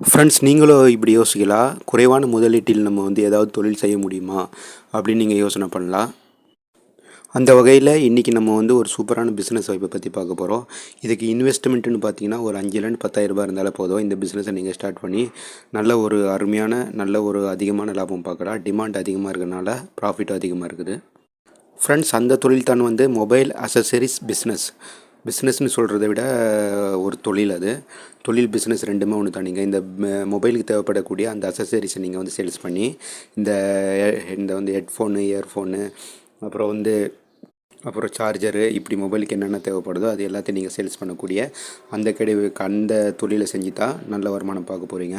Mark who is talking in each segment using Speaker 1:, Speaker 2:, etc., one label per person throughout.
Speaker 1: Friends நீங்களும் இப்படி யோசிக்கலாம் குறைவான முதலீட்டில் நம்ம வந்து ஏதாவது தொழில் செய்ய முடியுமா? அப்படின்னு நீங்கள் யோசனை பண்ணலாம் அந்த வகையில் இன்றைக்கி நம்ம வந்து ஒரு சூப்பரான பிஸ்னஸ் வாய்ப்பை பற்றி பார்க்க போகிறோம் இதுக்கு இன்வெஸ்ட்மெண்ட்டுன்னு பார்த்தீங்கன்னா ஒரு அஞ்சுலேருந்து பத்தாயிரம் ரூபாய் இருந்தாலே போதும். இந்த பிஸ்னஸை நீங்கள் ஸ்டார்ட் பண்ணி நல்ல ஒரு அருமையான நல்ல ஒரு அதிகமான லாபம் பார்க்கலாம் டிமாண்ட் அதிகமாக இருக்கிறனால ப்ராஃபிட்டும் அதிகமாக இருக்குது. ஃப்ரெண்ட்ஸ் அந்த தொழில் தான் வந்து மொபைல் அசசரிஸ் பிஸ்னஸ் பிஸ்னஸ்னு சொல்கிறத விட ஒரு தொழில் அது. தொழில் பிஸ்னஸ் ரெண்டுமே ஒன்று தான். நீங்கள் இந்த ம- மொபைலுக்கு தேவைப்படக்கூடிய அந்த அசசரிஸை நீங்கள் வந்து சேல்ஸ் பண்ணி இந்த இந்த வந்து ஹெட்ஃபோனு இயர்ஃபோனு அப்புறம் வந்து அப்புறம் சார்ஜரு இப்படி மொபைலுக்கு என்னென்ன தேவைப்படுதோ அது எல்லாத்தையும் நீங்கள் சேல்ஸ் பண்ணக்கூடிய அந்த கிடைவு அந்த தொழிலை செஞ்சு தான் நல்ல வருமானம் பார்க்க போகிறீங்க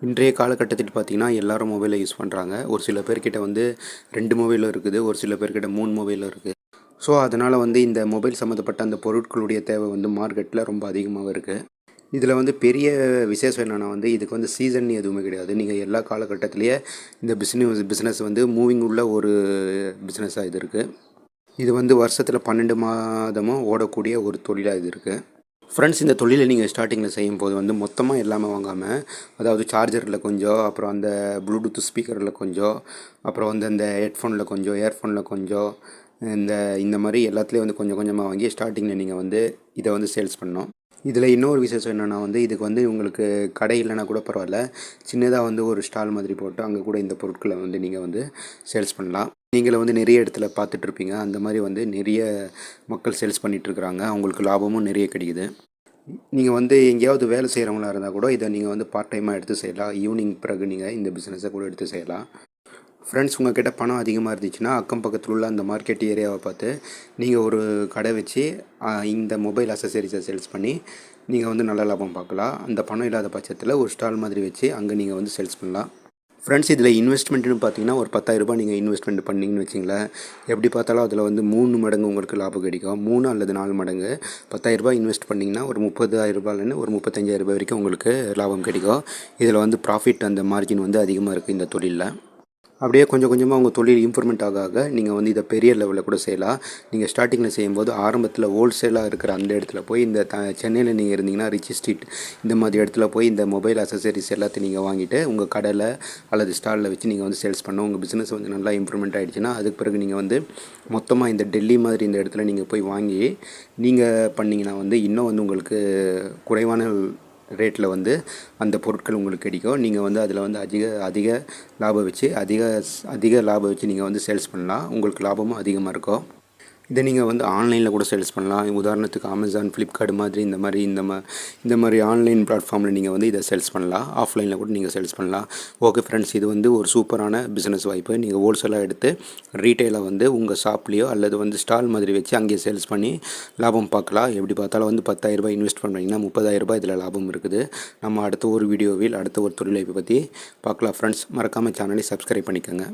Speaker 1: இன்றைய காலகட்டத்தில் பார்த்தீங்கன்னா எல்லோரும் மொபைலை யூஸ் பண்ணுறாங்க ஒரு சில பேர்கிட்ட வந்து ரெண்டு மொபைலும் இருக்குது. ஒரு சில பேர்கிட்ட மூணு மொபைலும் இருக்குது. ஸோ அதனால் வந்து இந்த மொபைல் சம்மந்தப்பட்ட அந்த பொருட்களுடைய தேவை வந்து மார்க்கெட்டில் ரொம்ப அதிகமாக இருக்குது இதில் வந்து பெரிய விசேஷம் என்னென்னா வந்து இதுக்கு வந்து சீசன் எதுவுமே கிடையாது. நீங்கள் எல்லா காலகட்டத்திலேயே இந்த பிஸ்னஸ் பிஸ்னஸ் வந்து மூவிங் உள்ள ஒரு பிஸ்னஸாக இது இருக்குது இது வந்து வருஷத்தில் பன்னெண்டு மாதமும் ஓடக்கூடிய ஒரு தொழிலாக இது இருக்குது ஃப்ரெண்ட்ஸ் இந்த தொழிலை நீங்கள் ஸ்டார்டிங்கில் செய்யும் போது வந்து மொத்தமாக எல்லாமே வாங்காமல் அதாவது சார்ஜரில் கொஞ்சம் அப்புறம் அந்த ப்ளூடூத் ஸ்பீக்கரில் கொஞ்சம் அப்புறம் வந்து அந்த ஹெட்ஃபோனில் கொஞ்சம் இயர்ஃபோனில் கொஞ்சம் இந்த இந்த மாதிரி எல்லாத்துலேயும் வந்து கொஞ்சம் கொஞ்சமாக வாங்கி ஸ்டார்டிங்கில் நீங்கள் வந்து இதை வந்து சேல்ஸ் பண்ணோம் இதில் இன்னொரு விசேஷம் என்னென்னா வந்து இதுக்கு வந்து உங்களுக்கு கடை இல்லைன்னா கூட பரவாயில்ல. சின்னதாக வந்து ஒரு ஸ்டால் மாதிரி போட்டு அங்கே கூட இந்த பொருட்களை வந்து நீங்கள் வந்து சேல்ஸ் பண்ணலாம். நீங்களும் வந்து நிறைய இடத்துல பார்த்துட்ருப்பீங்க அந்த மாதிரி வந்து நிறைய மக்கள் சேல்ஸ் பண்ணிகிட்ருக்குறாங்க அவங்களுக்கு லாபமும் நிறைய கிடைக்குது. நீங்கள் வந்து எங்கேயாவது வேலை செய்கிறவங்களா இருந்தால் கூட இதை நீங்கள் வந்து பார்ட் டைமாக எடுத்து செய்யலாம். ஈவினிங் பிறகு நீங்கள் இந்த பிஸ்னஸை கூட எடுத்து செய்யலாம். ஃப்ரெண்ட்ஸ் உங்ககிட்ட பணம் அதிகமாக இருந்துச்சுன்னா அக்கம் பக்கத்தில் உள்ள அந்த மார்க்கெட் ஏரியாவை பார்த்து நீங்கள் ஒரு கடை வச்சு இந்த மொபைல் அசசரிஸை சேல்ஸ் பண்ணி நீங்கள் வந்து நல்ல லாபம் பார்க்கலாம். அந்த பணம் இல்லாத பட்சத்தில் ஒரு ஸ்டால் மாதிரி வச்சு அங்கே நீங்கள் வந்து சேல்ஸ் பண்ணலாம். ஃப்ரெண்ட்ஸ் இதில் இன்வெஸ்ட்மெண்ட்னு பார்த்தீங்கன்னா ஒரு 10000 ரூபாய் நீங்கள் இன்வெஸ்ட்மெண்ட் பண்ணிங்கன்னு வச்சிங்களேன். எப்படி பார்த்தாலும் அதில் வந்து மூணு மடங்கு உங்களுக்கு லாபம் கிடைக்கும். மூணு அல்லது நாலு மடங்கு. பத்தாயிரரூபா இன்வெஸ்ட் பண்ணிங்கன்னா ஒரு முப்பதாயிரரூபாலேருந்து ஒரு முப்பத்தஞ்சாயிரம் ரூபாய் வரைக்கும் உங்களுக்கு லாபம் கிடைக்கும். இதில் வந்து ப்ராஃபிட் அந்த மார்ஜின் வந்து அதிகமாக இருக்குது இந்த தொழிலில். அப்படியே கொஞ்சம் கொஞ்சமாக உங்கள் தொழில் இம்ப்ரூவ்மெண்ட் ஆக ஆக நீங்கள் வந்து இதை பெரிய லெவலில் கூட செய்யலாம். நீங்கள் ஸ்டார்டிங்கில் செய்யும்போது ஆரம்பத்தில் ஹோல்சேலாக இருக்கிற அந்த இடத்துல போய் இந்த த சென்னையில் நீங்கள் இருந்தீங்கன்னா ரிச் ஸ்ட்ரீட் இந்த மாதிரி இடத்துல போய் இந்த மொபைல் அசசரிஸ் எல்லாத்தையும் நீங்கள் வாங்கிட்டு உங்கள் கடையில் அல்லது ஸ்டாலில் வச்சு நீங்கள் வந்து சேல்ஸ் பண்ணோம் உங்கள் பிஸ்னஸ் வந்து நல்லா இம்ப்ரூவ்மெண்ட் ஆகிடுச்சுன்னா அதுக்கு பிறகு நீங்கள் வந்து மொத்தமாக இந்த டெல்லி மாதிரி இந்த இடத்துல நீங்கள் போய் வாங்கி நீங்கள் பண்ணிங்கன்னா வந்து இன்னும் வந்து உங்களுக்கு குறைவான ரேட்டில் வந்து அந்த பொருட்கள் உங்களுக்கு கிடைக்கும். நீங்கள் வந்து அதில் வந்து அதிக அதிக லாபம் வச்சு அதிக அதிக லாபம் வச்சு நீங்கள் வந்து சேல்ஸ் பண்ணலாம். உங்களுக்கு லாபமும் அதிகமாக இருக்கும். இதை நீங்கள் வந்து ஆன்லைனில் கூட சேல்ஸ் பண்ணலாம். உதாரணத்துக்கு அமேசான் ஃப்ளிப்கார்ட் மாதிரி இந்த மாதிரி இந்த மா இந்த மாதிரி ஆன்லைன் பிளாட்ஃபார்மில் நீங்கள் வந்து இதை சேல்ஸ் பண்ணலாம். ஆஃப்லைனில் கூட நீங்கள் சேல்ஸ் பண்ணலாம். ஓகே ஃப்ரெண்ட்ஸ் இது வந்து ஒரு சூப்பரான பிஸ்னஸ் வாய்ப்பு நீங்கள் ஹோல்சேலாக எடுத்து ரீட்டெயிலாக வந்து உங்கள் ஷாப்லேயோ அல்லது வந்து ஸ்டால் மாதிரி வச்சு அங்கேயே சேல்ஸ் பண்ணி லாபம் பார்க்கலாம். எப்படி பார்த்தாலும் வந்து 10000 ரூபாய் இன்வெஸ்ட் பண்ணுறீங்கன்னா 30000 ரூபாய் இதில் லாபம் இருக்குது. நம்ம அடுத்த ஒரு வீடியோவில் அடுத்த ஒரு தொழிலை பற்றி பார்க்கலாம் ஃப்ரெண்ட்ஸ் மறக்காமல் சேனலை சப்ஸ்கிரைப் பண்ணிக்கோங்க.